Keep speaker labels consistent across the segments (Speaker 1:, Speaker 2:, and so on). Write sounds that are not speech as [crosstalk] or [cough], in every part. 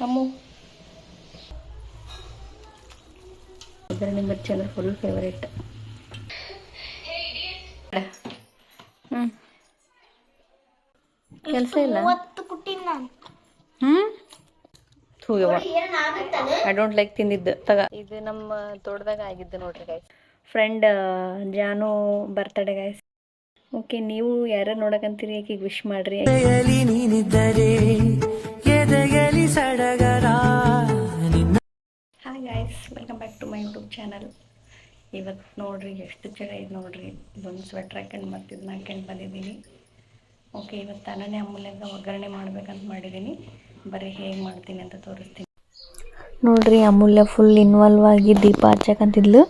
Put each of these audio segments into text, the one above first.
Speaker 1: ಅಮ್ಮು ಒಗ್ಗರಣೆ ಮಿರ್ಚಿ ಅಂದ್ರೆ full favourite ಹ್ಞೂ ಕೆಲಸ ಇಲ್ಲ? ಹ್ಞೂ ಥೂ ಯವ್ವ.
Speaker 2: ಏನಾಗುತ್ತದೆ
Speaker 1: ಐ ಡೋಂಟ್ ಲೈಕ್ ತಿಂದಿದ್ದು. ತಗ. ಇದು ನಮ್ಮ ತೋಟದಾಗ ಆಗಿದ್ದು ನೋಡ್ರಿ guys friend Jaanu birthday guys okay ನೀವು ಯಾರ ನೋಡಕಂತೀರಿ ಆಕೆಗೆ ವಿಶ್ ಮಾಡ್ರಿ.
Speaker 3: ಸಡಗರ
Speaker 1: hi guys welcome back to my YouTube channel ಇವತ್ತು ನೋಡ್ರಿ ಎಷ್ಟು ಚಳಿ ಐತೆ ನೋಡ್ರಿ. ಇದೊಂದು ಸ್ವೆಟ್ರ್ ಹಾಕೊಂಡು ಮತ್ತೆ ಇದನ್ನ ಹಾಕೊಂಡು ಬಂದಿದ್ದೀನಿ. ಓಕೆ ಇವತ್ತು ಅನನ್ಯ ಅಮೂಲ್ಯಂಗ ಒಗ್ಗರಣೆ ಮಾಡ್ಬೇಕಂತ ಮಾಡಿದ್ದೀನಿ ಬರೀ ಹೇಗೆ ಮಾಡ್ತೀನಿ ಅಂತ ತೋರಿಸ್ತೀನಿ. ನೋಡ್ರಿ ಅಮೂಲ್ಯ ಫುಲ್ ಇನ್ವಾಲ್ವ್ ಆಗಿ ದೀಪ ಹಚ್ಚಕಂತಿದ್ಲು.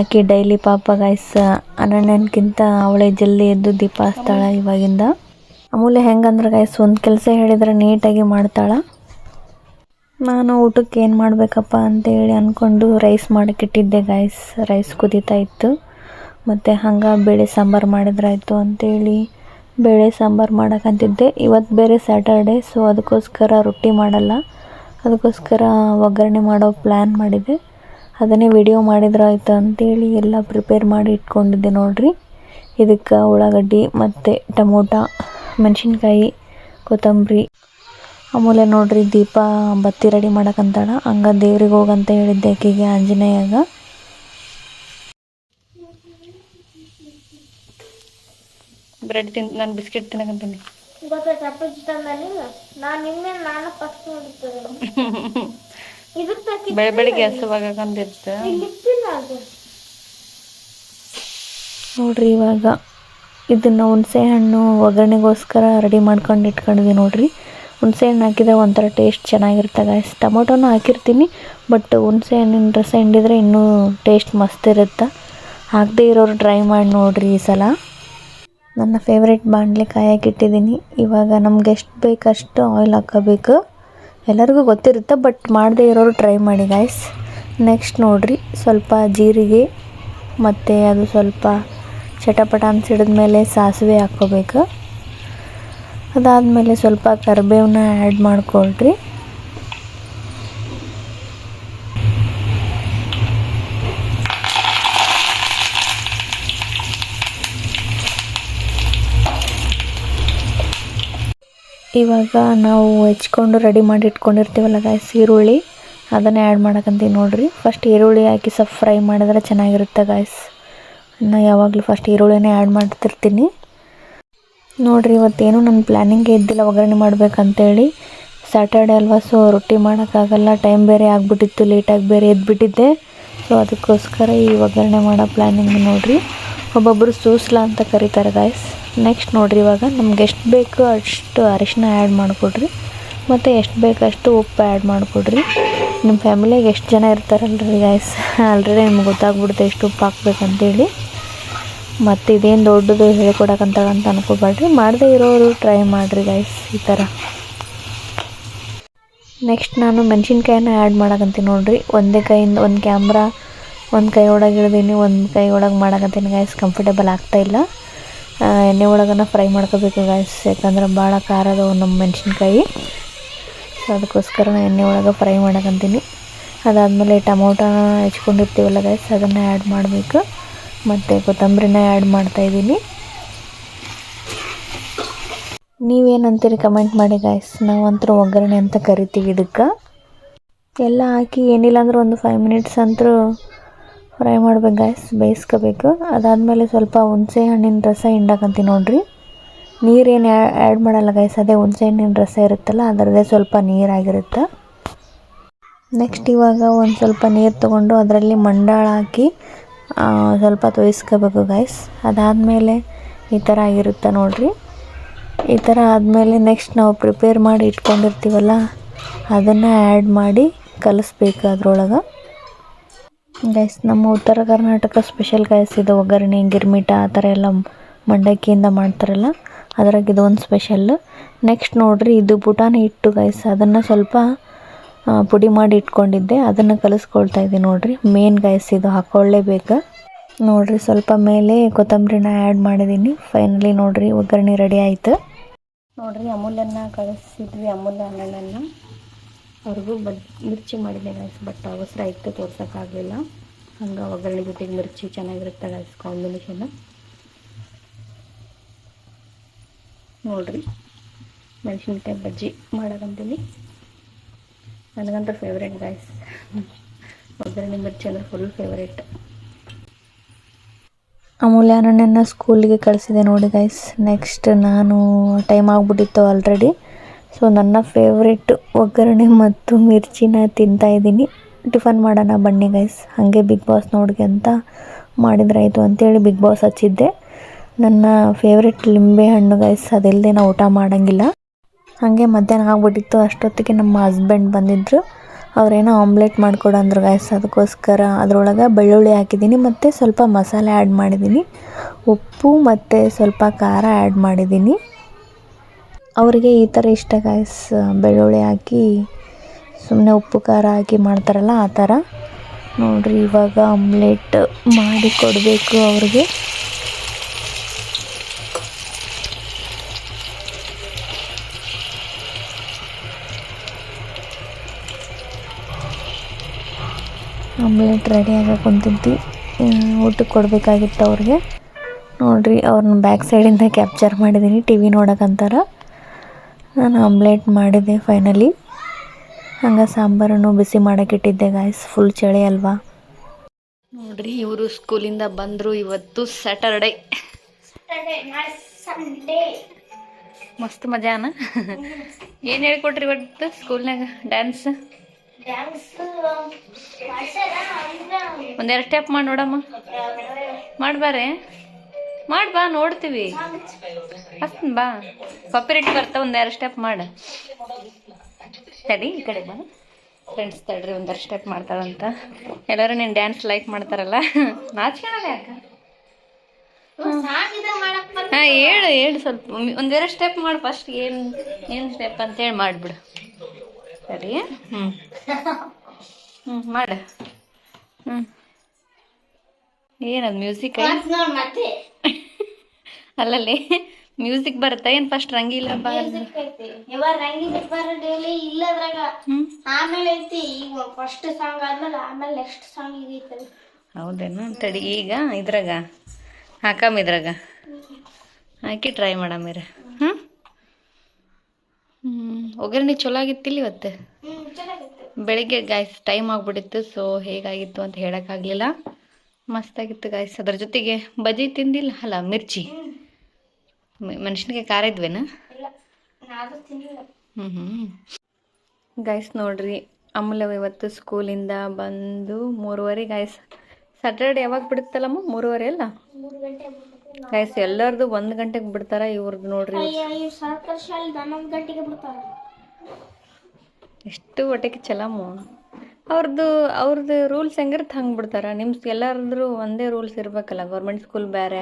Speaker 1: ಆಕೆ ಡೈಲಿ ಪಾಪ ಗಾಯ್ಸ್ ಅನನ್ಯನ್ಕಿಂತ ಅವಳೆ ಜಲ್ದಿ ಎದ್ದು ದೀಪ ಹಚ್ತಾಳ ಇವಾಗಿಂದ. ಅಮೂಲ್ಯ ಹೆಂಗಂದ್ರೆ ಗಾಯ್ಸ್ ಒಂದು ಕೆಲಸ ಹೇಳಿದ್ರೆ ನೀಟಾಗಿ ಮಾಡ್ತಾಳ. ನಾನು ಊಟಕ್ಕೆ ಏನು ಮಾಡಬೇಕಪ್ಪ ಅಂತೇಳಿ ಅಂದ್ಕೊಂಡು ರೈಸ್ ಮಾಡೋಕ್ಕಿಟ್ಟಿದ್ದೆ ಗೈಸ್ ರೈಸ್ ಕುದೀತಾ ಇತ್ತು. ಮತ್ತು ಹಂಗೆ ಬೇಳೆ ಸಾಂಬಾರು ಮಾಡಿದ್ರಾಯ್ತು ಅಂತೇಳಿ ಬೇಳೆ ಸಾಂಬಾರು ಮಾಡೋಕ್ಕಂತಿದ್ದೆ ಇವತ್ತು ಬೇರೆ ಸ್ಯಾಟರ್ಡೆ ಸೊ ಅದಕ್ಕೋಸ್ಕರ ರೊಟ್ಟಿ ಮಾಡಲ್ಲ. ಅದಕ್ಕೋಸ್ಕರ ಒಗ್ಗರಣೆ ಮಾಡೋ ಪ್ಲ್ಯಾನ್ ಮಾಡಿದೆ. ಅದನ್ನೇ ವಿಡಿಯೋ ಮಾಡಿದ್ರಾಯ್ತು ಅಂತೇಳಿ ಎಲ್ಲ ಪ್ರಿಪೇರ್ ಮಾಡಿ ಇಟ್ಕೊಂಡಿದ್ದೆ ನೋಡಿರಿ. ಇದಕ್ಕೆ ಉಳ್ಳಾಗಡ್ಡಿ ಮತ್ತು ಟೊಮೊಟೊ, ಮೆಣಸಿನ್ಕಾಯಿ, ಕೊತ್ತಂಬರಿ. ಆಮೇಲೆ ನೋಡ್ರಿ ದೀಪ ಬತ್ತಿ ರೆಡಿ ಮಾಡಕಂತಾಳ. ಹಂಗ ದೇವ್ರಿಗೆ ಹೋಗಂತ ಹೇಳಿದ್ದೆ ಆಕೆಗೆ ಆಂಜನೇಯಾಗ. ಬ್ರೆಡ್ ತಿನ್ ನಾನು ಬಿಸ್ಕೆಟ್ ತಿನ್ನಕಂತೀನಿ.
Speaker 2: ಗೊತ್ತಾಯ್ತು ಅಪ್ಪಾಜಿ ತಂದಲ್ಲಿ ನಾನು ನಿಮ್ಮೆ ನಾನು ಫಸ್ಟ್ ನೋಡುತ್ತದೆ ಇದಕ್ಕೆ
Speaker 1: ಬೆಳೆ ಬೆಳಿಗ್ಗೆ ಹಸುವಾಗಂದಿರುತ್ತೆ ನೋಡ್ರಿ ಇವಾಗ ಇದನ್ನ ಹುಣಸೆ ಹಣ್ಣು ಒಗ್ಗರಣೆಗೋಸ್ಕರ ರೆಡಿ ಮಾಡ್ಕೊಂಡು ಇಟ್ಕೊಂಡಿದ್ವಿ ನೋಡ್ರಿ. ಹುಣಸೆ ಹಣ್ಣು ಹಾಕಿದ್ರೆ ಒಂಥರ ಟೇಸ್ಟ್ ಚೆನ್ನಾಗಿರುತ್ತೆ ಗಾಯ್ಸ್ ಟೊಮೊಟೊನೂ ಹಾಕಿರ್ತೀನಿ ಬಟ್ ಹುಣಸೆ ಹಣ್ಣಿನ ರಸ ಹಿಂಡಿದ್ರೆ ಇನ್ನೂ ಟೇಸ್ಟ್ ಮಸ್ತ್ ಇರುತ್ತೆ. ಹಾಕದೇ ಇರೋರು ಟ್ರೈ ಮಾಡಿ ನೋಡಿರಿ ಈ ಸಲ. ನನ್ನ ಫೇವ್ರೆಟ್ ಬಾಣಲೆ ಕಾಯಕ್ಕೆ ಇಟ್ಟಿದ್ದೀನಿ. ಇವಾಗ ನಮ್ಗೆ ಎಷ್ಟು ಬೇಕಷ್ಟು ಆಯಿಲ್ ಹಾಕೋಬೇಕು ಎಲ್ಲರಿಗೂ ಗೊತ್ತಿರುತ್ತೆ ಬಟ್ ಮಾಡದೇ ಇರೋರು ಟ್ರೈ ಮಾಡಿ ಗಾಯ್ಸ್ ನೆಕ್ಸ್ಟ್ ನೋಡ್ರಿ, ಸ್ವಲ್ಪ ಜೀರಿಗೆ ಮತ್ತು ಅದು ಸ್ವಲ್ಪ ಚಟಪಟ ಅನ್ಸಿಡಿದ್ಮೇಲೆ ಸಾಸಿವೆ ಹಾಕ್ಕೋಬೇಕು. ಅದಾದಮೇಲೆ ಸ್ವಲ್ಪ ಕರಿಬೇವನ್ನ ಆ್ಯಡ್ ಮಾಡ್ಕೊಳ್ರಿ. ಇವಾಗ ನಾವು ಹೆಚ್ಕೊಂಡು ರೆಡಿ ಮಾಡಿ ಇಟ್ಕೊಂಡಿರ್ತೀವಲ್ಲ ಗಾಯ್ಸ್ ಈರುಳ್ಳಿ. ಅದನ್ನೇ ಆ್ಯಡ್ ಮಾಡಕಂತೀವಿ ನೋಡಿರಿ. ಫಸ್ಟ್ ಈರುಳ್ಳಿ ಹಾಕಿ ಸ್ವಲ್ಪ ಫ್ರೈ ಮಾಡಿದ್ರೆ ಚೆನ್ನಾಗಿರುತ್ತೆ ಗಾಯ್ಸ್ ನಾನು ಯಾವಾಗಲೂ ಫಸ್ಟ್ ಈರುಳ್ಳಿನೇ ಆ್ಯಡ್ ಮಾಡ್ತಿರ್ತೀನಿ. ನೋಡ್ರಿ, ಇವತ್ತೇನು ನನ್ನ ಪ್ಲ್ಯಾನಿಂಗೇ ಇದ್ದಿಲ್ಲ ಒಗ್ಗರಣೆ ಮಾಡ್ಬೇಕಂತೇಳಿ. ಸ್ಯಾಟರ್ಡೆ ಅಲ್ವಾ ಸೊ ರೊಟ್ಟಿ ಮಾಡೋಕ್ಕಾಗಲ್ಲ ಟೈಮ್ ಬೇರೆ ಆಗಿಬಿಟ್ಟಿತ್ತು ಲೇಟಾಗಿ ಬೇರೆ ಎದ್ಬಿಟ್ಟಿದ್ದೆ. ಸೊ ಅದಕ್ಕೋಸ್ಕರ ಈ ಒಗ್ಗರಣೆ ಮಾಡೋ ಪ್ಲ್ಯಾನಿಂಗ್ ನೋಡಿರಿ. ಒಬ್ಬೊಬ್ಬರು ಸೂಸ್ಲ ಅಂತ ಕರೀತಾರೆ ಗಾಯ್ಸ್ ನೆಕ್ಸ್ಟ್ ನೋಡಿರಿ, ಇವಾಗ ನಮ್ಗೆ ಎಷ್ಟು ಬೇಕು ಅಷ್ಟು ಅರಿಶಿನ ಆ್ಯಡ್ ಮಾಡಿಕೊಡ್ರಿ. ಮತ್ತು ಎಷ್ಟು ಬೇಕು ಅಷ್ಟು ಉಪ್ಪು ಆ್ಯಡ್ ಮಾಡಿಕೊಡ್ರಿ. ನಿಮ್ಮ ಫ್ಯಾಮಿಲಿಯಾಗ ಎಷ್ಟು ಜನ ಇರ್ತಾರಲ್ರಿ ಗಾಯ್ಸ್ ಆಲ್ರೆಡಿ [laughs] ನಿಮ್ಗೆ ಗೊತ್ತಾಗ್ಬಿಡುತ್ತೆ ಎಷ್ಟು ಉಪ್ಪು ಹಾಕ್ಬೇಕಂತೇಳಿ. ಮತ್ತು ಇದೇನು ದೊಡ್ಡದು ಹೇಳ್ಕೊಡಕ್ಕಂತ ಅಂತ ಅನ್ಕೋಬೇಡ್ರಿ ಮಾಡದೇ ಇರೋರು ಟ್ರೈ ಮಾಡಿರಿ ಗೈಸ್ ಈ ಥರ ನೆಕ್ಸ್ಟ್ ನಾನು ಮೆಣಸಿನ್ಕಾಯಿನ ಆ್ಯಡ್ ಮಾಡಕಂತೀನಿ ನೋಡಿರಿ. ಒಂದೇ ಕೈಯಿಂದ ಒಂದು ಕ್ಯಾಮ್ರಾ ಒಂದು ಕೈ ಒಳಗೆ ಇಳ್ದೀನಿ ಒಂದು ಕೈ ಒಳಗೆ ಮಾಡಕತ್ತೀನಿ ಗೈಸ್ ಕಂಫರ್ಟೇಬಲ್ ಆಗ್ತಾಯಿಲ್ಲ ಎಣ್ಣೆ ಒಳಗನ ಫ್ರೈ ಮಾಡ್ಕೋಬೇಕು ಗಾಯ್ಸ್ ಯಾಕಂದ್ರೆ ಭಾಳ ಖಾರ ಅದಾವು ನಮ್ಮ ಮೆಣಸಿನ್ಕಾಯಿ. ಸೊ ಅದಕ್ಕೋಸ್ಕರ ನಾನು ಎಣ್ಣೆ ಒಳಗೆ ಫ್ರೈ ಮಾಡಕಂತೀನಿ ಅದಾದಮೇಲೆ ಟಮೋಟನ ಹೆಚ್ಕೊಂಡಿರ್ತೀವಲ್ಲ ಗೈಸ್ ಅದನ್ನು ಆ್ಯಡ್ ಮಾಡಬೇಕು. ಮತ್ತು ಕೊತ್ತಂಬರಿನ ಆ್ಯಡ್ ಮಾಡ್ತಾಯಿದ್ದೀನಿ ನೀವೇನಂತೀರಿ ಕಮೆಂಟ್ ಮಾಡಿ ಗಾಯ್ಸ್ ನಾವಂತರೂ ಒಗ್ಗರಣೆ ಅಂತ ಕರಿತೀವಿ ಇದಕ್ಕೆ. ಎಲ್ಲ ಹಾಕಿ ಏನಿಲ್ಲ ಅಂದ್ರೆ ಒಂದು ಫೈವ್ ಮಿನಿಟ್ಸ್ ಅಂತರೂ ಫ್ರೈ ಮಾಡ್ಬೇಕು ಗಾಯ್ಸ್ ಬೇಯಿಸ್ಕೋಬೇಕು. ಅದಾದಮೇಲೆ ಸ್ವಲ್ಪ ಹುಣಸೆ ಹಣ್ಣಿನ ರಸ ಹಿಂಡಾಕಂತೀನಿ ನೋಡ್ರಿ. ನೀರೇನು ಆ್ಯಡ್ ಮಾಡಲ್ಲ ಗೈಸ್ ಅದೇ ಹುಣಸೆ ಹಣ್ಣಿನ ರಸ ಇರುತ್ತಲ್ಲ ಅದರದೇ ಸ್ವಲ್ಪ ನೀರಾಗಿರುತ್ತೆ. ನೆಕ್ಸ್ಟ್ ಇವಾಗ ಒಂದು ಸ್ವಲ್ಪ ನೀರು ತೊಗೊಂಡು ಅದರಲ್ಲಿ ಮಂಡಾಳ ಹಾಕಿ ಸ್ವಲ್ಪ ತೋಯಿಸ್ಕೋಬೇಕು ಗೈಸ್ ಅದಾದಮೇಲೆ ಈ ಥರ ಆಗಿರುತ್ತೆ ನೋಡಿರಿ. ಈ ಥರ ಆದಮೇಲೆ ನೆಕ್ಸ್ಟ್ ನಾವು ಪ್ರಿಪೇರ್ ಮಾಡಿ ಇಟ್ಕೊಂಡಿರ್ತೀವಲ್ಲ, ಅದನ್ನು ಆ್ಯಡ್ ಮಾಡಿ ಕಲಿಸ್ಬೇಕು ಅದರೊಳಗೆ. ಗೈಸ್ ನಮ್ಮ ಉತ್ತರ ಕರ್ನಾಟಕ ಸ್ಪೆಷಲ್ ಗೈಸ್ ಇದು ಒಗ್ಗರಣೆ, ಗಿರ್ಮಿಟ, ಆ ಥರ ಎಲ್ಲ ಮಂಡಕ್ಕಿಯಿಂದ ಮಾಡ್ತಾರಲ್ಲ, ಅದ್ರಾಗ ಒಂದು ಸ್ಪೆಷಲ್ ನೆಕ್ಸ್ಟ್ ನೋಡಿರಿ, ಇದು ಪುಟಾಣಿ ಹಿಟ್ಟು ಗೈಸ್ ಅದನ್ನು ಸ್ವಲ್ಪ ಪುಡಿ ಮಾಡಿ ಇಟ್ಕೊಂಡಿದ್ದೆ. ಅದನ್ನು ಕಲಿಸ್ಕೊಳ್ತಾ ಇದ್ದೀನಿ ನೋಡಿರಿ. ಮೇನ್ ಗೈಸ್ ಇದು ಹಾಕ್ಕೊಳ್ಳೇಬೇಕು ನೋಡಿರಿ, ಸ್ವಲ್ಪ ಮೇಲೆ ಕೊತ್ತಂಬರಿನ ಆ್ಯಡ್ ಮಾಡಿದ್ದೀನಿ ಫೈನಲಿ ನೋಡಿರಿ, ಒಗ್ಗರಣೆ ರೆಡಿ ಆಯಿತು. ನೋಡಿರಿ ಅಮೂಲನ್ನು ಕಳಿಸಿದ್ವಿ ಅಮೂಲ್ ಅಣ್ಣನ
Speaker 4: ಅವ್ರಿಗೂ ಬದ್ ಮಿರ್ಚಿ ಮಾಡಿದ್ದೆ ಗೈಸ್ ಬಟ್ ಅವಸರ ಇತ್ತು, ತೋರ್ಸೋಕ್ಕಾಗಲಿಲ್ಲ. ಹಂಗೆ ಒಗ್ಗರಣೆ ಜೊತೆಗೆ ಮಿರ್ಚಿ ಚೆನ್ನಾಗಿರುತ್ತೆ ಗೈಸ್ ಕಾಂಬಿನೇಷನ್ ನೋಡಿರಿ, ಮೆಣಸಿನ್ಕಾಯಿ ಬಜ್ಜಿ ಮಾಡೋದಂತೀನಿ. ನನಗಂತೂ ಫೇವ್ರೇಟ್ ಗೈಸ್ ಒಗ್ಗರಣೆ ಮಿರ್ಚಿ ಅಂದ್ರೆ ಫುಲ್ ಫೇವ್ರೇಟ್
Speaker 1: ಅಮೂಲ್ಯ ನನ್ನ ಸ್ಕೂಲಿಗೆ ಕಳಿಸಿದೆ ನೋಡಿ ಗೈಸ್ ನೆಕ್ಸ್ಟ್ ನಾನು ಟೈಮ್ ಆಗಿಬಿಟ್ಟಿತ್ತು ಆಲ್ರೆಡಿ ಸೊ ನನ್ನ ಫೇವ್ರೆಟ್ ಒಗ್ಗರಣೆ ಮತ್ತು ಮಿರ್ಚಿನ ತಿಂತಾ ಇದ್ದೀನಿ. ಟಿಫನ್ ಮಾಡೋಣ ಬನ್ನಿ ಗೈಸ್ ಹಾಗೆ ಬಿಗ್ ಬಾಸ್ ನೋಡಿಗೆ ಅಂತ ಮಾಡಿದ್ರಾಯಿತು ಅಂತೇಳಿ ಬಿಗ್ ಬಾಸ್ ಹಚ್ಚಿದ್ದೆ. ನನ್ನ ಫೇವ್ರೆಟ್ ಲಿಂಬೆ ಹಣ್ಣು ಗೈಸ್ ಅದಿಲ್ಲದೆ ನಾವು ಊಟ ಮಾಡೋಂಗಿಲ್ಲ. ಹಾಗೆ ಮಧ್ಯಾಹ್ನ ಆಗ್ಬಿಟ್ಟಿತ್ತು. ಅಷ್ಟೊತ್ತಿಗೆ ನಮ್ಮ ಹಸ್ಬೆಂಡ್ ಬಂದಿದ್ದರು ಅವರೇನೋ ಆಮ್ಲೆಟ್ ಮಾಡಿಕೊಡು ಅಂದ್ರು ಗಾಯ್ಸ್ ಅದಕ್ಕೋಸ್ಕರ ಅದರೊಳಗೆ ಬೆಳ್ಳುಳ್ಳಿ ಹಾಕಿದ್ದೀನಿ ಮತ್ತು ಸ್ವಲ್ಪ ಮಸಾಲೆ ಆ್ಯಡ್ ಮಾಡಿದ್ದೀನಿ. ಉಪ್ಪು ಮತ್ತು ಸ್ವಲ್ಪ ಖಾರ ಆ್ಯಡ್ ಮಾಡಿದ್ದೀನಿ. ಅವರಿಗೆ ಈ ಥರ ಇಷ್ಟ ಗಾಯ್ಸ್ ಬೆಳ್ಳುಳ್ಳಿ ಹಾಕಿ ಸುಮ್ಮನೆ ಉಪ್ಪು ಖಾರ ಹಾಕಿ ಮಾಡ್ತಾರಲ್ಲ ಆ ಥರ. ನೋಡಿರಿ ಇವಾಗ ಆಮ್ಲೆಟ್ ಮಾಡಿ ಕೊಡಬೇಕು ಅವ್ರಿಗೆ. ಆಮ್ಲೆಟ್ ರೆಡಿ ಆಗಕ್ಕೆ ಕುಂತಿದ್ವಿ. ಊಟಕ್ಕೆ ಕೊಡಬೇಕಾಗಿತ್ತು ಅವ್ರಿಗೆ. ನೋಡ್ರಿ ಅವ್ರನ್ನ ಬ್ಯಾಕ್ ಸೈಡಿಂದ ಕ್ಯಾಪ್ಚರ್ ಮಾಡಿದ್ದೀನಿ ಟಿ ವಿ ನೋಡೋಕ್ಕಂತಾರ. ನಾನು ಆಮ್ಲೆಟ್ ಮಾಡಿದೆ ಫೈನಲಿ ಹಂಗೆ ಸಾಂಬಾರನ್ನು ಬಿಸಿ ಮಾಡೋಕ್ಕಿಟ್ಟಿದ್ದೆ ಗಾಯ್ಸ್ ಫುಲ್ ಚಳಿ ಅಲ್ವಾ?
Speaker 4: ನೋಡ್ರಿ ಇವರು ಸ್ಕೂಲಿಂದ ಬಂದರು ಇವತ್ತು ಸ್ಯಾಟರ್ಡೇ
Speaker 2: ಸಂಡೇ
Speaker 4: ಮಸ್ತ್ ಮಜಾನ? ಏನು ಹೇಳ್ಕೊಟ್ರಿ ಇವತ್ತು ಸ್ಕೂಲ್ನಾಗ ಡ್ಯಾನ್ಸ್ ಒಂದೆರಡು ಸ್ಟೆಪ್ ಮಾಡಿ ನೋಡಮ್ಮ. ಮಾಡ್ಬಾರೆ ಮಾಡ್ ಬಾ, ನೋಡ್ತೀವಿ. ಅಷ್ಟು ಬಾ. ಕಾಪಿರೇಟ್ ಬರ್ತಾ ಒಂದೆರಡು ಸ್ಟೆಪ್ ಮಾಡು. ತಡಿ, ಈ ಕಡೆ ಬಾ. ಫ್ರೆಂಡ್ಸ್ ತಡ್ರಿ, ಒಂದೆರಡು ಸ್ಟೆಪ್ ಮಾಡ್ತಾಳಂತ. ಎಲ್ಲರೂ ನೀನು ಡ್ಯಾನ್ಸ್ ಲೈಕ್ ಮಾಡ್ತಾರಲ್ಲ. ನಾಚ್ಕೊಳಲ್ಲ ಯಾಕೆ? ಹಾಂ, ಹೇಳು ಹೇಳು ಸ್ವಲ್ಪ. ಒಂದೆರಡು ಸ್ಟೆಪ್ ಮಾಡು ಫಸ್ಟ್ ಏನು ಏನು ಸ್ಟೆಪ್ ಅಂತೇಳಿ ಮಾಡಿಬಿಡು. ಸರಿ? ಹ್ಞೂ ಹ್ಞೂ ಮಾಡು. ಹ್ಞೂ ಏನದು ಮ್ಯೂಸಿಕ್ ಅಲ್ಲಲ್ಲಿ ಮ್ಯೂಸಿಕ್ ಬರುತ್ತಾ? ಏನು ಫಸ್ಟ್
Speaker 2: ರಂಗಿ ಇಲ್ಲ ಡೈಲಿ ಇಲ್ಲದ್ರಾಗ.
Speaker 4: ಹ್ಞೂ
Speaker 2: ಆಮೇಲೆ ಐತಿ ಈಗ ಫಸ್ಟ್ ಸಾಂಗ್ ಆದ್ಮೇಲೆ ಆಮೇಲೆ ನೆಕ್ಸ್ಟ್ ಸಾಂಗ್ ಇದೈತಿ
Speaker 4: ಹೌದೇನು? ತಡಿ ಈಗ ಇದ್ರಾಗ ಹಾಕಮ್ ಇದ್ರಾಗ. ಹಾಕಿ ಟ್ರೈ ಮಾಡಮ್ಮಿರ ಹ್ಞೂ ಒಗ್ಗರಣೆ ಚಲೋ ಆಗಿತ್ತಿಲ್ಲ ಇವತ್ತು?
Speaker 2: ಹ್ಮ್
Speaker 4: ಬೆಳಿಗ್ಗೆ ಗಾಯ್ಸ್ ಟೈಮ್ ಆಗಿಬಿಟ್ಟಿತ್ತು ಸೊ ಹೇಗಾಗಿತ್ತು ಅಂತ ಹೇಳೋಕ್ಕಾಗಲಿಲ್ಲ. ಮಸ್ತಾಗಿತ್ತು ಗಾಯ್ಸ್ ಅದ್ರ ಜೊತೆಗೆ ಬಜಿ ತಿಂದಿಲ್ಲ ಅಲ್ಲ ಮಿರ್ಚಿ. ಮನುಷ್ಯನಿಗೆ ಖಾರ ಇದ್ವೇನ? ಹ್ಞೂ ಹ್ಞೂ ಗಾಯ್ಸ್ ನೋಡ್ರಿ ಅಮೂಲ್ಯ ಇವತ್ತು ಸ್ಕೂಲಿಂದ ಬಂದು ಮೂರುವರೆ ಗಾಯ್ಸ್ ಸ್ಯಾಟರ್ಡೆ ಯಾವಾಗ ಬಿಡುತ್ತಲ್ಲಮ್ಮ? ಮೂರುವರೆ ಅಲ್ಲ? ಗಾಯ್ಸ್ ಎಲ್ಲರದು ಒಂದು ಗಂಟೆಗೆ ಬಿಡ್ತಾರ ಇವ್ರದ್ದು ನೋಡ್ರಿ
Speaker 2: ಸರ್ಕಾರಿ ಶಾಲೆ ಹನ್ನೊಂದು ಗಂಟೆಗೆ ಬಿಡ್ತಾರ.
Speaker 4: ಎಷ್ಟು ಒಟ್ಟಿಗೆ ಚಲಮು ಅವ್ರದ್ದು ಅವ್ರದ್ದು ರೂಲ್ಸ್ ಹೆಂಗಿರುತ್ತೆ ಹಂಗೆ ಬಿಡ್ತಾರ. ನಿಮ್ಮ ಎಲ್ಲರದ್ದು ಒಂದೇ ರೂಲ್ಸ್ ಇರಬೇಕಲ್ಲ ಗೌರ್ಮೆಂಟ್ ಸ್ಕೂಲ್ ಬೇರೆ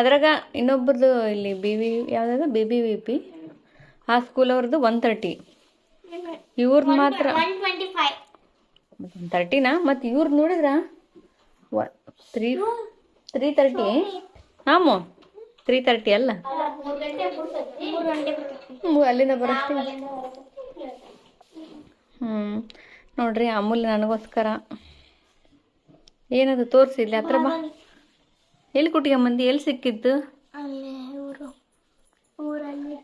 Speaker 4: ಅದ್ರಾಗ ಇನ್ನೊಬ್ರದ್ದು ಇಲ್ಲಿ ಬಿ ವಿ ಯಾವ್ದಾದ್ರು ಬಿ ಬಿ ವಿ ಪಿ. ಆ ಸ್ಕೂಲ್ ಅವ್ರದ್ದು ಒನ್ ತರ್ಟಿ. ಇವ್ರದ್ದು ಮಾತ್ರ
Speaker 2: ಒನ್ ಟ್ವೆಂಟಿ ಫೈವ್.
Speaker 4: ಒನ್ ತರ್ಟಿನಾ? ಮತ್ತು ಇವ್ರದ್ದು ನೋಡಿದ್ರ? Three three thirty? ಹಾಮ three thirty ಅಲ್ಲ? ಅಲ್ಲಿಂದ ಬರೋಷ್ಟು ಹ್ಞೂ ನೋಡ್ರಿ ಅಮೂಲ್ಯ ನನಗೋಸ್ಕರ. ಏನದು ತೋರ್ಸಿ ಇಲ್ಲಿ ಹತ್ರ ಬಾ. ಎಲ್ಲಿ ಕುಟ್ಕೊಂಬಂದು ಎಲ್ಲಿ ಸಿಕ್ಕಿದ್ದು?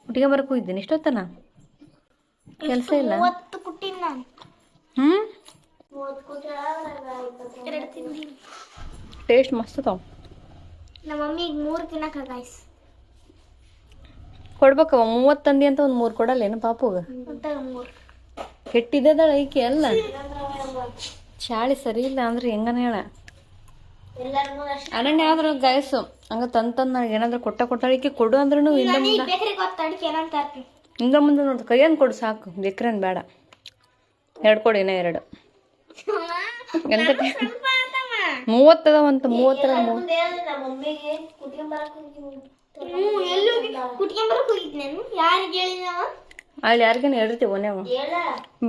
Speaker 4: ಕುಟ್ಕೊಂಬರಕ್ಕೆ ಹೋಗಿದ್ದೀನಿ ಇಷ್ಟೊತ್ತನ? ಕೆಲಸ ಇಲ್ಲ? ಹ್ಞೂ ಟೇಸ್ಟ್ ಮಸ್ತ್ ಅದಾವ.
Speaker 2: ನಮ್ಮ ಮಮ್ಮಿಗೆ ಮೂರು ತಿನ್ನಕ ಗಾಯ್ಸ್
Speaker 4: ಕೊಡ್ಬೇಕವ ಮೂವತ್ತಂದಿ ಅಂತ ಒಂದು ಮೂರು ಕೊಡಲ್ಲೇನು ಪಾಪುಗ?
Speaker 2: ಮೂರು.
Speaker 4: ಕೆಟ್ಟಿದ್ದದ ಐಕಿ ಅಲ್ಲ? ಚಾಳಿ ಸರಿ ಇಲ್ಲ ಅಂದ್ರೆ ಹೆಂಗನ ಹೇಳ? ಅನನ್ಯ ಆದ್ರೂ ಗಾಯಸು ಹಂಗ ತಂತಂದ್ ತಂದ್ ನನಗೆ ಏನಾದ್ರು ಕೊಟ್ಟ ಕೊಟ್ಟಾಳಿಕೆ ಕೊಡು ಅಂದ್ರೂ ಹಿಂಗ
Speaker 2: ನಾನು
Speaker 4: ಮುಂದೆ ಇಂದ ಮುಂದೆ ನೋಡ್ದು ಕೈಯನ್ ಕೊಡು ಸಾಕು ಬೇಕ್ರೇನ್ ಬೇಡ. ಎರಡು ಕೊಡು ಇನ್ನೂ ಎರಡು. ಎಂತ ಮೂವತ್ತರ
Speaker 2: ನಾನು? ಯಾರಿಗೆ ಹೇಳಿದವ
Speaker 4: ಅಲ್ಲಿ ಯಾರಿಗೇನು ಹೇಳಿರ್ತೀವಿ ಒನ್ಯಾವ
Speaker 2: ಹೇಳ.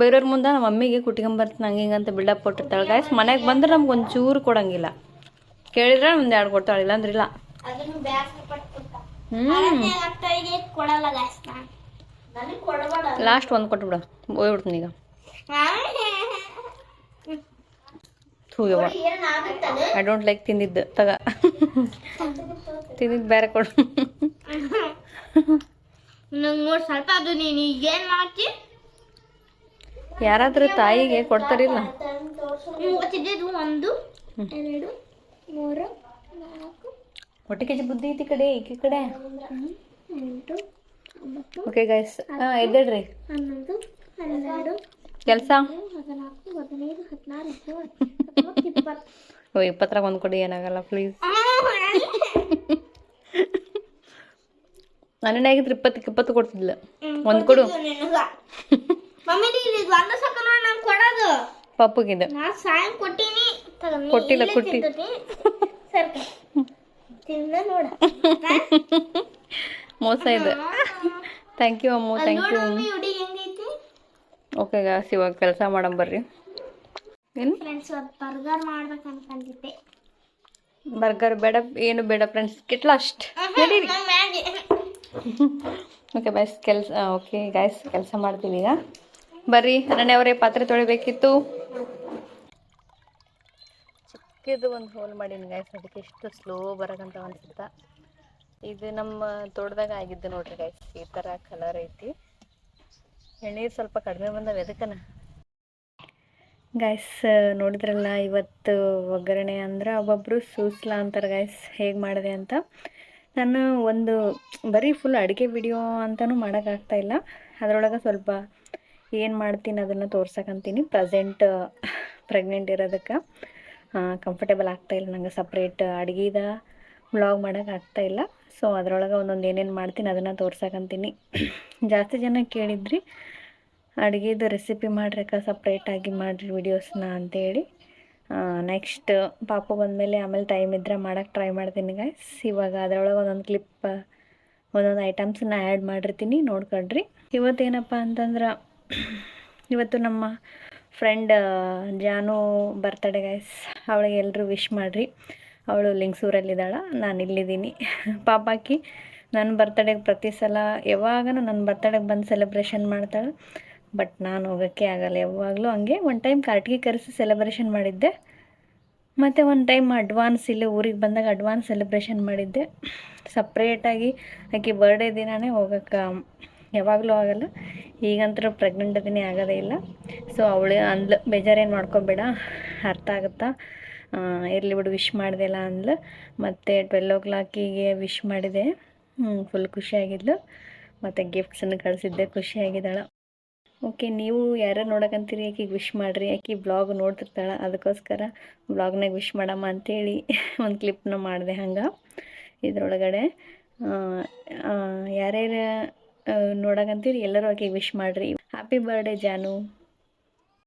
Speaker 4: ಬೇರೆಯವ್ರ ಮುಂದೆ ನಮ್ಮ ಮಮ್ಮಿಗೆ ಕುಟ್ಕೊಂಬರ್ತೀನಿ ಹಂಗೆ ಹಿಂಗಂತ ಅಂತ ಬಿಲ್ಡಪ್ ಕೊಟ್ಟಿರ್ತಾಳೆ. ಗಾಯ್ಸ್ ಮನೆಗೆ ಬಂದ್ರೆ ನಮ್ಗೆ ಒಂಚೂರು ಕೊಡಂಗಿಲ್ಲ. ಕೇಳಿದ್ರೆ ಒಂದು ಎರಡು ಕೊಡ್ತಾಳೆ ಇಲ್ಲ ಲಾಸ್ಟ್ ಒಂದು ಕೊಟ್ಬಿಡು ಹೋಗ್ಬಿಡ್ತೀನಿ ಈಗ. ಐ ಡೋಂಟ್ ಲೈಕ್ ತಿಂದಿದ್ದು. ತಗ. ತಿಂದಿದ್ದು ಬೇರೆ ಕೊಡು.
Speaker 2: ನಂಗೆ ನೋಡಿ ಸ್ವಲ್ಪ ಅದು ನೀನು ಏನ್ ಮಾಡ್ತಿ?
Speaker 4: ಯಾರಾದ್ರೂ ತಾಯಿಗೆ ಕೊಡ್ತಾರಿಲ್ಲ.
Speaker 2: ಗೊತ್ತಿದ್ದು ಒಂದು ಎರಡು ಮೂರು ನಾಲ್ಕು.
Speaker 4: ಹೊಟ್ಟೆ ಕೆಜಿ ಬುದ್ಧಿ ಐತಿ ಕಡೆ ಈ ಕಡೆ
Speaker 2: ಎಂಟು ಒಂಬತ್ತು
Speaker 4: ಓಕೆ ಗೈಸ್ ಹಾಂ ಎದ್ದೇಳ್ರಿ.
Speaker 2: ಹನ್ನೊಂದು ಹನ್ನೆರಡು
Speaker 4: ಕೆಲಸ
Speaker 2: ಹದಿನಾಲ್ಕು ಹದಿನೈದು ಹದಿನಾರು ಇಪ್ಪತ್ತು ಹತ್ತೊಂಬತ್ತು ಇಪ್ಪತ್ತು
Speaker 4: ಓ ಇಪ್ಪತ್ತರಾಗ ಒಂದು ಕೊಡಿ ಏನಾಗಲ್ಲ ಪ್ಲೀಸ್ ನನ್ನ ಆಗಿದ್ರೆ ಇಪ್ಪತ್ತಕ್ಕೆ ಇಪ್ಪತ್ತು ಕೊಡ್ತಿದ್ಲ ಒಂದು ಕೊಡು
Speaker 2: ಮಮ್ಮಿ ನೀನು ಇದು ಒಂದು ಸಕ ನೋಡಿ ನಂಗೆ ಕೊಡೋದು
Speaker 4: ಪಪ್ಪುಗಿದ
Speaker 2: ನಾ ಸಾಯಂ ಕೊಟ್ಟಿನಿ ತಗೋ, ನೀ
Speaker 4: ಕೊಟ್ಟಿಲ್ಲ,
Speaker 2: ಇಲ್ಲೇ
Speaker 4: ಕೊಟ್ಟಿ.
Speaker 2: ತಿಂದಿರ್ತೀನಿ. ಸರ್ಕ ತಿಂದ ನೋಡ
Speaker 4: ಮೋಸ ಇದೆ thank you Ammu thank you
Speaker 2: mummy ಹುಡುಗಿ ಹೆಂಗೈತಿ
Speaker 4: ಓಕೆ ಗಾಸ್ ಇವಾಗ ಕೆಲಸ ಮಾಡಮ್ ಬರ್ರಿ. ಏನು?
Speaker 2: ಫ್ರೆಂಡ್ಸ್ ಬರ್ಗರ್ ಮಾಡ್ಬೇಕು ಅನ್ಕೊಂಡಿದ್ದೆ
Speaker 4: ಬರ್ಗರ್ ಬೇಡ ಏನು ಬೇಡ ಫ್ರೆಂಡ್ಸ್ ಲಾಸ್ಟ್ ಅಷ್ಟು.
Speaker 2: ನಂಗ್
Speaker 4: ಓಕೆ ಬಾಯ್ಸ್ ಕೆಲಸ ಓಕೆ ಗಾಯ್ಸ್ ಕೆಲಸ ಮಾಡ್ತೀವಿ ಈಗ. ಬರ್ರಿ ಅವರೇ ಪಾತ್ರೆ ತೊಳಿಬೇಕಿತ್ತು. ಚಿಕ್ಕದು ಒಂದು ಹೋಲ್ ಮಾಡೀನಿ ಗಾಯ್ಸ್ ಅದಕ್ಕೆ ಎಷ್ಟು ಸ್ಲೋ ಬರೋಕಂತ ಅನಿಸುತ್ತಾ. ಇದು ನಮ್ಮ ತೋಟದಾಗ ಆಗಿದ್ದು ನೋಡ್ರಿ ಗಾಯ್ಸ್ ಈ ಥರ ಕಲರ್ ಐತಿ. ಎಣ್ಣೀರು ಸ್ವಲ್ಪ ಕಡಿಮೆ ಬಂದವ ಎದಕ್ಕನ? ಗಾಯ್ಸ್ ನೋಡಿದ್ರಲ್ಲ, ಇವತ್ತು ಒಗ್ಗರಣೆ ಅಂದ್ರೆ ಒಬ್ಬೊಬ್ಬರು ಸೂಸ್ಲಾ ಅಂತಾರೆ ಗಾಯ್ಸ್ ಹೇಗೆ ಮಾಡಿದೆ ಅಂತ. ನಾನು ಒಂದು ಬರೀ ಫುಲ್ ಅಡುಗೆ ವಿಡಿಯೋ ಅಂತಲೂ ಮಾಡೋಕ್ಕಾಗ್ತಾ ಇಲ್ಲ. ಅದರೊಳಗೆ ಸ್ವಲ್ಪ ಏನು ಮಾಡ್ತೀನಿ ಅದನ್ನು ತೋರ್ಸಕ್ಕಂತೀನಿ ಪ್ರೆಸೆಂಟ್ ಪ್ರೆಗ್ನೆಂಟ್ ಇರೋದಕ್ಕೆ. ಕಂಫರ್ಟೇಬಲ್ ಆಗ್ತಾಯಿಲ್ಲ ನಂಗೆ ಸಪ್ರೇಟ್ ಅಡುಗೆದ ವ್ಲಾಗ್ ಮಾಡೋಕೆ ಆಗ್ತಾ ಇಲ್ಲ. ಸೊ ಅದರೊಳಗೆ ಒಂದೊಂದು ಏನೇನು ಮಾಡ್ತೀನಿ ಅದನ್ನು ತೋರ್ಸಕ್ಕಂತೀನಿ ಜಾಸ್ತಿ ಜನ ಕೇಳಿದ್ರಿ, ಅಡುಗೆದು ರೆಸಿಪಿ ಮಾಡ್ರಕ್ಕ ಸಪ್ರೇಟಾಗಿ ಮಾಡಿರಿ ವಿಡಿಯೋಸ್ನ ಅಂತೇಳಿ. ನೆಕ್ಸ್ಟ್ ಪಾಪು ಬಂದಮೇಲೆ ಆಮೇಲೆ ಟೈಮ್ ಇದ್ದರೆ ಮಾಡೋಕ್ಕೆ ಟ್ರೈ ಮಾಡ್ತೀನಿ ಗೈಸ್ ಇವಾಗ ಅದರೊಳಗೆ ಒಂದೊಂದು ಕ್ಲಿಪ್ ಒಂದೊಂದು ಐಟಮ್ಸನ್ನ ಆ್ಯಡ್ ಮಾಡಿರ್ತೀನಿ ನೋಡ್ಕೊಳ್ರಿ ಇವತ್ತೇನಪ್ಪ ಅಂತಂದ್ರೆ, ಇವತ್ತು ನಮ್ಮ ಫ್ರೆಂಡ್ ಜಾನು ಬರ್ತಡೇ ಗೈಸ್ ಅವಳಿಗೆ ಎಲ್ಲರೂ ವಿಶ್ ಮಾಡಿರಿ. ಅವಳು ಲಿಂಗ್ಸೂರಲ್ಲಿದ್ದಾಳೆ ನಾನು ಇಲ್ಲಿದ್ದೀನಿ ಪಾಪಾಕಿ ನನ್ನ ಬರ್ತಡೇಗೆ ಪ್ರತಿ ಸಲ ಯಾವಾಗನೂ ನನ್ನ ಬರ್ತಡೇಗೆ ಬಂದು ಸೆಲೆಬ್ರೇಷನ್ ಮಾಡ್ತಾಳೆ. ಬಟ್ ನಾನು ಹೋಗೋಕ್ಕೆ ಆಗಲ್ಲ, ಯಾವಾಗಲೂ ಹಂಗೆ ಒನ್ ಟೈಮ್ ಕಾರ್ಟಿಗೆ ಕರೆಸಿ ಸೆಲೆಬ್ರೇಷನ್ ಮಾಡಿದ್ದೆ. ಮತ್ತು ಒಂದು ಟೈಮ್ ಅಡ್ವಾನ್ಸ್ ಇಲ್ಲೇ ಊರಿಗೆ ಬಂದಾಗ ಅಡ್ವಾನ್ಸ್ ಸೆಲೆಬ್ರೇಷನ್ ಮಾಡಿದ್ದೆ. ಸಪ್ರೇಟಾಗಿ ಆಕೆ ಬರ್ಡೇ ದಿನವೇ ಹೋಗೋಕ್ಕೆ ಯಾವಾಗಲೂ ಆಗಲ್ಲ. ಈಗಂತೂ ಪ್ರೆಗ್ನೆಂಟ್ ದಿನೇ ಆಗೋದೇ ಇಲ್ಲ. ಸೊ ಅವಳು ಅಂದ್ಲು ಬೇಜಾರೇನು ಮಾಡ್ಕೊಬೇಡ, ಅರ್ಥ ಆಗುತ್ತಾ? ಇರಲಿ ಬಿಡು ವಿಶ್ ಮಾಡಿದೆಲ್ಲ ಅಂದ್ಲು. ಮತ್ತು ಟ್ವೆಲ್ ಓ ಕ್ಲಾಕಿಗೆ ವಿಶ್ ಮಾಡಿದೆ. ಫುಲ್ ಖುಷಿಯಾಗಿದ್ಲು ಮತ್ತು ಗಿಫ್ಟ್ಸನ್ನು ಕಳಿಸಿದ್ದೆ ಖುಷಿಯಾಗಿದ್ದಾಳೆ ಓಕೆ ನೀವು ಯಾರು ನೋಡಕಂತೀರಿ ಆಕೆಗೆ ವಿಶ್ ಮಾಡಿರಿ ಆಕೆ ಬ್ಲಾಗ್ ನೋಡ್ತಿರ್ತಾಳೆ? ಅದಕ್ಕೋಸ್ಕರ ಬ್ಲಾಗ್ನಾಗ ವಿಶ್ ಮಾಡಮ್ಮ ಅಂತೇಳಿ [laughs] ಒಂದು ಕ್ಲಿಪ್ನ ಮಾಡಿದೆ ಹಂಗೆ ಇದರೊಳಗಡೆ. ಯಾರ್ಯಾರು ನೋಡಕಂತೀರಿ, ಎಲ್ಲರೂ ಆಕೆಗೆ ವಿಶ್ ಮಾಡಿರಿ. ಹ್ಯಾಪಿ ಬರ್ಡೇ ಜಾನು.